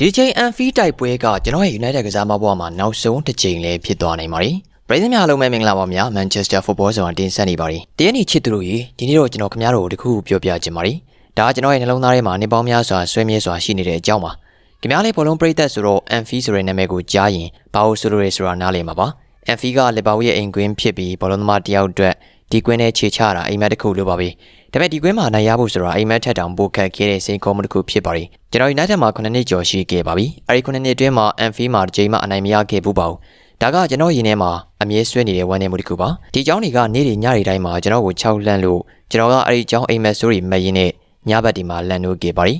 ဒီချိန်အန်ဖီတိုက်ပွဲကကျွန်တော်ရဲ့ United ကစားမဘွားမှာနောက်ဆုံးတစ်ချိန်လည်းဖြစ်သွားနိုင်ပါတယ်။ပြည်သူများအားလုံးပဲမင်္ဂလာပါများ Manchester Football ဆိုတာတင်ဆက်နေပါတယ်။တရက်နေ့ချစ်သူတို့ရေဒီနေ့တော့ကျွန်တော်ခင်ဗျားတို့တခုခုပြောပြချင်ပါတယ်။ဒါကကျွန်တော်ရဲ့နှလုံးသားထဲမှာနေပေါင်းများစွာဆွဲမြဲစွာရှိနေတဲ့အကြောင်းပါ။ခင်ဗျားလေးဘောလုံးပရိသတ်ဆိုတော့ Anfi ဆိုတဲ့နာမည်ကိုကြားရင်ဘာလို့ဆိုလို့ရဲဆိုတာနားလည်မှာပါ။ Anfi ကလီဗာပူးရဲ့အိမ်ကွင်းဖြစ်ပြီးဘောလုံးသမားတယောက်အတွက် ဒီကွင်းထဲခြေချတာအိမ်မက်တစ်ခုလိုပါပဲဒါပေမဲ့ဒီကွင်းမှာနိုင်ရဖို့ဆိုတာအိမ်မက်ထက်တောင်ပိုခက်ခဲတဲ့စိန်ခေါ်မှုတစ်ခုဖြစ်ပါတယ်ကျွန်တော် United မှာ9နှစ်ကျော်ရှိခဲ့ပါပြီအဲဒီ9နှစ်အတွင်းမှာ Anfield မှာတစ်ချိန်မှအနိုင်မရခဲ့ဘူးပါဘူးဒါကကျွန်တော်ရင်ထဲမှာအမြဲဆွဲနေတဲ့ဝမ်းနည်းမှုတစ်ခုပါဒီကြောင်းတွေကနေ့တွေညတွေတိုင်းမှာကျွန်တော်ကိုခြောက်လန့်လို့ကျွန်တော်ကအဲဒီကြောင်းအိမ်မက်ဆိုးတွေမက်ရင်းနဲ့ညဘက်ဒီမှာလန့်လို့ခဲ့ပါတယ်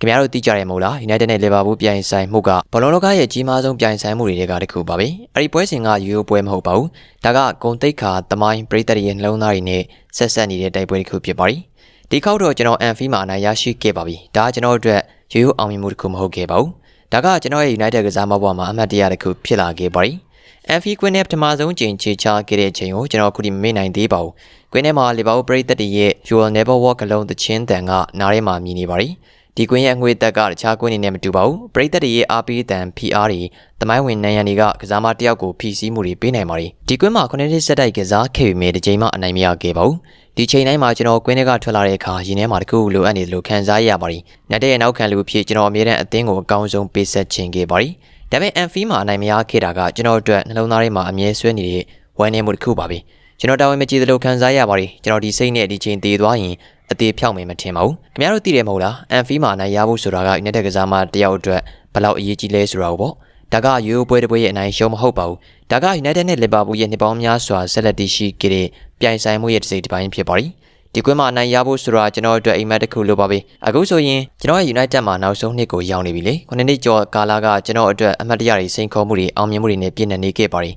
ခင်ဗျားတို့သိကြတယ်မဟုတ်လား United နဲ့ Liverpool ပြိုင်ဆိုင်မှုကဘောလုံးလောကရဲ့ကြီးမားဆုံးပြိုင်ဆိုင်မှုတွေကတစ်ခုပါပဲအဲ့ဒီပွဲစဉ်ကယူရိုပွဲမဟုတ်ပါဘူးဒါကဂုံတိတ်ခါသမိုင်းပရိသတ်ရဲ့နှလုံးသားတွေနဲ့ဆက်ဆက်နေတဲ့တိုက်ပွဲတစ်ခုဖြစ်ပါတယ်ဒီခေါက်တော့ကျွန်တော်အန်ဖီမှာအနိုင်ရရှိခဲ့ပါပြီဒါကကျွန်တော်အတွက်ရိုးရိုးအောင်မြင်မှုတစ်ခုမဟုတ်ခဲ့ပါဘူးဒါကကျွန်တော်ရဲ့ United ကစားမဘွားမှာအမှတ်တရတစ်ခုဖြစ်လာခဲ့ပါတယ်အန်ဖီကွင်းနဲ့ပထမဆုံးချိန်ချေချခဲ့တဲ့အချိန်ကိုကျွန်တော်အခုဒီမမေ့နိုင်သေးပါဘူးကွင်းထဲမှာလီဗာပူးပရိသတ်တွေရဲ့ You will never walk alone သချင်းတန်ကနားထဲမှာမြည်နေပါတယ် ဒီကွင်းရဲ့အငွေတက်ကတခြားကွင်းတွေနဲ့မတူပါဘူးပရိသတ်တွေရဲ့အားပေးတန် PR တွေတမိုင်းဝင်နန်ရန်တွေကကစားမတယောက်ကိုဖိစီးမှုတွေပေးနိုင်ပါတယ်ဒီကွင်းမှာခုနှစ်နှစ်ဆက်တိုက်ကစားခဲ့ပေမဲ့ဒီချိန်မှအနိုင်မရခဲ့ပါဘူးဒီချိန်တိုင်းမှာကျွန်တော်ကွင်းထဲကထွက်လာတဲ့အခါရင်ထဲမှာတခုလိုအပ်နေတယ်လို့ခံစားရပါတယ်ညတဲ့ရဲ့နောက်ခံလူဖြစ်ကျွန်တော်အမြဲတမ်းအသင်းကိုအကောင်းဆုံးပေးဆက်ခြင်းခဲ့ပါတယ်ဒါပေမဲ့အန်ဖီမှာအနိုင်မရခဲ့တာကကျွန်တော်အတွက်နှလုံးသားထဲမှာအမြဲဆွဲနေတဲ့ဝမ်းနည်းမှုတစ်ခုပါပဲ ကျွန်တော်တာဝန်မကြီးသလိုခံစားရပါတယ်ကျွန်တော်ဒီစိတ်နဲ့ဒီချိန်တည်သွားရင်အသေးဖြောက်မယ်မထင်ပါဘူးခင်ဗျားတို့သိတယ်မဟုတ်လားအန်ဖီမှာနိုင်ရဖို့ဆိုတာက United ကစားမတယောက်အတွက်ဘယ်လောက်အရေးကြီးလဲဆိုတာကိုပေါ့ဒါကရိုးပွဲတစ်ပွဲရဲ့အနိုင်ရှုံးမဟုတ်ပါဘူးဒါက United နဲ့ Liverpool ရဲ့နှစ်ပေါင်းများစွာဆက်လက်တည်ရှိခဲ့တဲ့ပြိုင်ဆိုင်မှုရဲ့တစ်စိတ်တစ်ပိုင်းဖြစ်ပါတယ်ဒီကွင်းမှာအနိုင်ရဖို့ဆိုတာကျွန်တော်အတွက်အိမ်မက်တစ်ခုလိုပါပဲအခုဆိုရင်ကျွန်တော်ရဲ့ United မှာနောက်ဆုံးနှစ်ကိုရောက်နေပြီလေခုနှစ်နှစ်ကျော်ကာလကကျွန်တော်အတွက်အမှတ်တရတွေစိန်ခေါ်မှုတွေအောင်မြင်မှုတွေနဲ့ပြည့်နေနေခဲ့ပါတယ်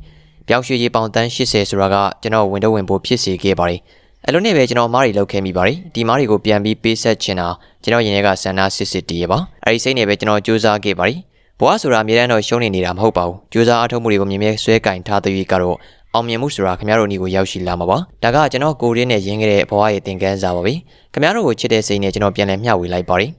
ပြောင်းရွှေ့ရေးပေါင်တန်း80ဆိုတာကကျွန်တော်ဝင်တော့ဝင်ဖို့ဖြစ်စေခဲ့ပါတယ်အဲ့လိုနဲ့ပဲကျွန်တော်မားတွေလောက်ခဲ့မိပါတယ်ဒီမားတွေကိုပြန်ပြီးပေးဆက်ချင်တာကျွန်တော်ရင်ထဲကဆန္ဒစစ်စစ်တည်ရပါအဲ့ဒီစိတ်နဲ့ပဲကျွန်တော်စူးစမ်းခဲ့ပါတယ်ဘဝဆိုတာအမြဲတမ်းတော့ရှုံးနေနေတာမဟုတ်ပါဘူးစူးစမ်းအထောက်မှုတွေကိုမြင်မြဲဆွဲကင်ထားတဲ့၍ကတော့အောင်မြင်မှုဆိုတာခင်ဗျားတို့ညီကိုရောက်ရှိလာမှာပါဒါကကျွန်တော်ကိုရင်းနဲ့ရင်းခဲ့တဲ့ဘဝရဲ့သင်ခန်းစာပါပဲခင်ဗျားတို့ကိုချစ်တဲ့စိတ်နဲ့ကျွန်တော်ပြန်လည်မျှဝေလိုက်ပါတယ်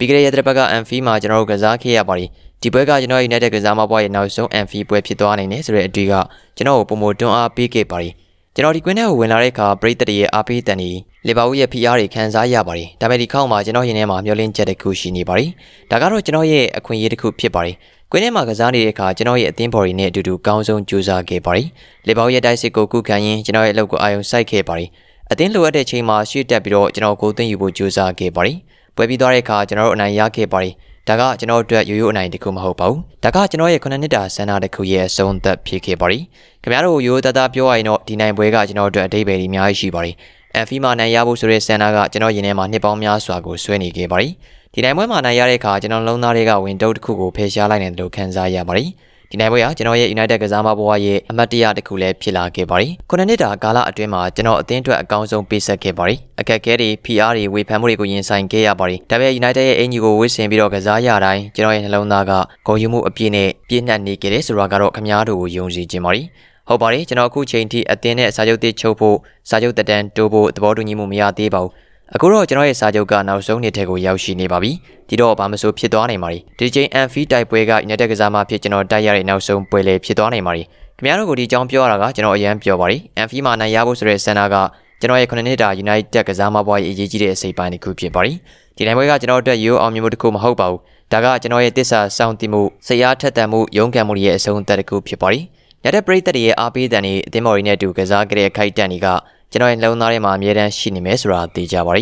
ပြီးခဲ့တဲ့ရက်တစ်ပတ်ကအန်ဖီမှာကျွန်တော်တို့ကစားခဲ့ရပါတယ်ဒီပွဲကကျွန်တော် United ကစားမပွဲရဲ့နောက်ဆုံးအန်ဖီပွဲဖြစ်သွားနိုင်တယ်ဆိုတဲ့အတွေ့ကကျွန်တော်ကိုပုံမတွန်းအားပေးခဲ့ပါတယ်ကျွန်တော်ဒီကွင်းထဲကိုဝင်လာတဲ့အခါပရိသတ်တွေရဲ့အားပေးတန်တွေလီဗာပူးရဲ့ PR တွေခံစားရပါတယ်ဒါပေမဲ့ဒီခေါက်မှာကျွန်တော်ရင်ထဲမှာမျောလင်းချက်တစ်ခုရှိနေပါတယ်ဒါကတော့ကျွန်တော်ရဲ့အခွင့်အရေးတစ်ခုဖြစ်ပါတယ်ကွင်းထဲမှာကစားနေတဲ့အခါကျွန်တော်ရဲ့အသင်းဘော်တွေနဲ့အတူတူကောင်းဆုံးကြိုးစားခဲ့ပါတယ်လီဗာပူးရဲ့တိုက်စစ်ကိုကုခံရင်ကျွန်တော်ရဲ့အလုပ်ကိုအာရုံစိုက်ခဲ့ပါတယ်အသင်းလိုအပ်တဲ့ချိန်မှာရှေ့တက်ပြီးတော့ကျွန်တော်ကိုသိမ်းယူဖို့ကြိုးစားခဲ့ပါတယ် ပွဲပြီးသွားတဲ့အခါကျွန်တော်တို့အနိုင်ရခဲ့ပါတယ်ဒါကကျွန်တော်အတွက်ရိုးရိုးအနိုင်တစ်ခုမဟုတ်ပါဘူး။ဒါကကျွန်တော်ရဲ့9နှစ်တာဆန္ဒတစ်ခုရဲ့အဆုံးသက်ဖြစ်ခဲ့ပါပြီ။ခင်ဗျားတို့ရိုးသားသားပြောရရင်တော့ဒီနိုင်ပွဲကကျွန်တော်အတွက်အတိတ်ပဲဒီအများကြီးရှိပါပြီ။အန်ဖီမာနိုင်ရဖို့ဆိုတဲ့ဆန္ဒကကျွန်တော်ရင်ထဲမှာနှစ်ပေါင်းများစွာကိုဆွဲနေခဲ့ပါပြီ။ဒီနိုင်ပွဲမှာနိုင်ရတဲ့အခါကျွန်တော်လုံးသားတွေကဝင်တုပ်တစ်ခုကိုဖယ်ရှားလိုက်တယ်လို့ခံစားရပါပြီ။ ဒီနိုင်ပွဲကကျွန်တော်ရဲ့ United ကစားမဘဝရဲ့အမတ်တရတစ်ခုလည်းဖြစ်လာခဲ့ပါတယ်။ခုနှစ်နှစ်တာကာလအတွင်းမှာကျွန်တော်အသင်းအတွက်အကောင်းဆုံးပေးဆက်ခဲ့ပါတယ်။အခက်အခဲတွေ PR တွေဝေဖန်မှုတွေကိုရင်ဆိုင်ခဲ့ရပါတယ်။ဒါပေမဲ့ United ရဲ့အင်ဂျီကိုဝစ်ဆင်ပြီးတော့ကစားရတိုင်းကျွန်တော်ရဲ့နှလုံးသားကဂုဏ်ယူမှုအပြည့်နဲ့ပြည့်နှက်နေခဲ့တယ်ဆိုတာကတော့ခမားတို့ကိုယုံကြည်ခြင်းပါတယ်။ဟုတ်ပါတယ်ကျွန်တော်အခုချိန်ထိအသင်းနဲ့စာချုပ်တစ်ချုပ်ဖို့စာချုပ်တက်တန်းတိုးဖို့သဘောတူညီမှုမရသေးပါဘူး။ အခုတော့ကျွန်တော်ရဲ့စာချုပ်ကနောက်ဆုံးနှစ်ထဲကိုရောက်ရှိနေပါပြီဒီတော့ဘာမဆိုဖြစ်သွားနိုင်ပါ ರಿ ဒီချိန်အန်ဖီတိုက်ပွဲက United ကစားမဖြစ်ကျွန်တော်တိုက်ရတဲ့နောက်ဆုံးပွဲလေဖြစ်သွားနိုင်ပါ ರಿ ခင်ဗျားတို့ကိုဒီအကြောင်းပြောရတာကကျွန်တော်အရန်ပြောပါ ರಿ အန်ဖီမှာနိုင်ရဖို့ဆိုတဲ့စန္ဒကကျွန်တော်ရဲ့ခုနှစ်နှစ်တာ United ကစားမပွားရေးအရေးကြီးတဲ့အစိပ်ပိုင်းတစ်ခုဖြစ်ပါ ರಿ ဒီနိုင်ပွဲကကျွန်တော်အတွက်ရိုးအောင်မြင်မှုတစ်ခုမဟုတ်ပါဘူးဒါကကျွန်တော်ရဲ့တစ္ဆာစောင့်တည်မှုစိတ်အားထက်သန်မှုရုန်းကန်မှုရဲ့အဆုံးသက်တစ်ခုဖြစ်ပါ ರಿ ညတဲ့ပရိသတ်ရဲ့အားပေးတဲ့နေအသင်းမော်ရီနဲ့အတူကစားကြတဲ့ခိုက်တန်တွေက ကျွန်တော်ရဲ့လုံသားထဲမှာအမြဲတမ်းရှိနေမယ်ဆိုတာသိကြပါ ರಿ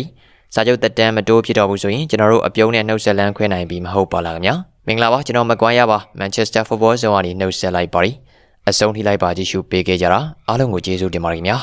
စာချုပ်တက်တန်းမတိုးဖြစ်တော့ဘူးဆိုရင်ကျွန်တော်တို့အပြုံးနဲ့နှုတ်ဆက်လန်းခွဲနိုင်ပြီမဟုတ်ပါလားခင်ဗျာမင်္ဂလာပါကျွန်တော်မကွမ်းရပါ Manchester Football Zone ကနေနှုတ်ဆက်လိုက်ပါ ರಿ အဆုံးထိလိုက်ပါကြည့်ရှုပေးခဲ့ကြတာအားလုံးကိုကျေးဇူးတင်ပါတယ်ခင်ဗျာ